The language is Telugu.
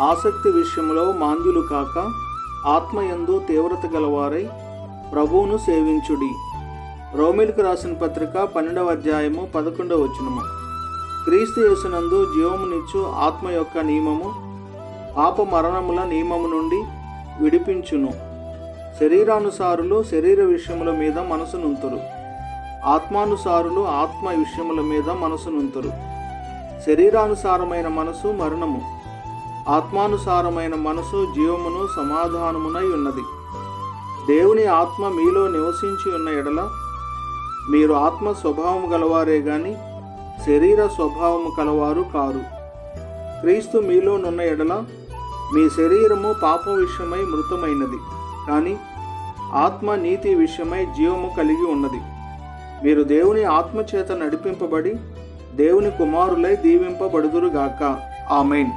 ఆసక్తి విషయంలో మాంద్యులు కాక ఆత్మయందు తీవ్రత గలవారై ప్రభువును సేవించుడి. రోమిల్కు రాసిన పత్రిక పన్నెండవ అధ్యాయము పదకొండవ వచనము. క్రీస్తు యేసునందు జీవమునిచ్చు ఆత్మ యొక్క నియమము పాప మరణముల నియమము నుండి విడిపించును. శరీరానుసారులు శరీర విషయముల మీద మనసునుంతురు ఆత్మానుసారులు ఆత్మ విషయముల మీద మనసునుంతురు శరీరానుసారమైన మనసు మరణము. ఆత్మానుసారమైన మనసు జీవమును సమాధానమునై ఉన్నది. దేవుని ఆత్మ మీలో నివసించి ఉన్న ఎడల మీరు ఆత్మ స్వభావం గలవారే గాని శరీర స్వభావము కలవారు కారు. క్రీస్తు మీలోనున్న ఎడల మీ శరీరము పాప విషయమై మృతమైనది. కానీ ఆత్మ నీతి విషయమై జీవము కలిగి ఉన్నది. మీరు దేవుని ఆత్మచేత నడిపింపబడి దేవుని కుమారులై దీవింపబడుదురుగాక ఆమెన్.